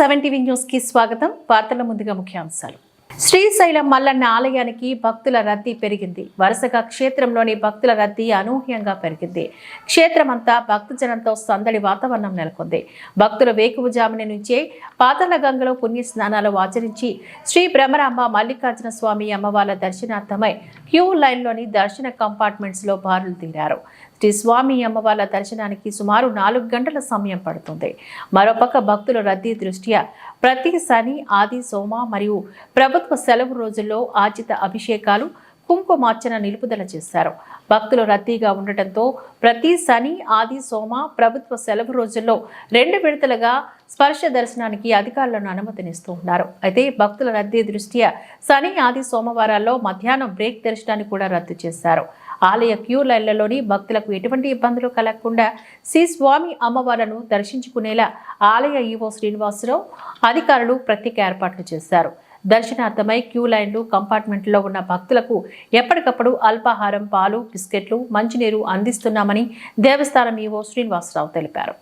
Seventy seven TV న్యూస్కి స్వాగతం. వార్తల ముందుగా ముఖ్యాంశాలు. శ్రీశైలం మల్లన్న ఆలయానికి భక్తుల రద్దీ పెరిగింది. వరుసగా క్షేత్రంలోని భక్తుల రద్దీ అనూహ్యంగా పెరిగింది. క్షేత్రమంతా భక్తజనంతో సందడి వాతావరణం నెలకొంది. భక్తులు వేకువజామున నుంచే పాతల గంగలో పుణ్యస్నానాలు ఆచరించి శ్రీ భ్రమరాంబ మల్లికార్జున స్వామి అమ్మవార్ల దర్శనార్థమై క్యూ లైన్లోని దర్శన కంపార్ట్మెంట్స్లో బారులు తీరారు. శ్రీ స్వామి అమ్మవార్ల దర్శనానికి సుమారు నాలుగు గంటల సమయం పడుతుంది. మరోపక్క భక్తుల రద్దీ దృష్ట్యా ప్రతి శని ఆది సోమ మరియు ప్రభు ప్రభుత్వ సెలవు రోజుల్లో ఆచిత అభిషేకాలు కుంకుమార్చన నిలుపుదల చేశారు. భక్తులు రద్దీగా ఉండటంతో ప్రతి శని ఆది సోమ ప్రభుత్వ సెలవు రోజుల్లో రెండు విడతలుగా స్పర్శ దర్శనానికి అధికారులను అనుమతినిస్తూ ఉన్నారు. అయితే భక్తుల రద్దీ దృష్ట్యా శని ఆది సోమవారాల్లో మధ్యాహ్నం బ్రేక్ దర్శనాన్ని కూడా రద్దు చేశారు. ఆలయ క్యూ లైన్లలోని భక్తులకు ఎటువంటి ఇబ్బందులు కలగకుండా శ్రీ స్వామి అమ్మవార్లను దర్శించుకునేలా ఆలయ ఈవో శ్రీనివాసరావు అధికారులు ప్రత్యేక ఏర్పాట్లు చేశారు. దర్శనార్థమై క్యూ లైన్లు కంపార్ట్మెంట్లో ఉన్న భక్తులకు ఎప్పటికప్పుడు అల్పాహారం పాలు బిస్కెట్లు మంచినీరు అందిస్తున్నామని దేవస్థానం ఈవో శ్రీనివాసరావు తెలిపారు.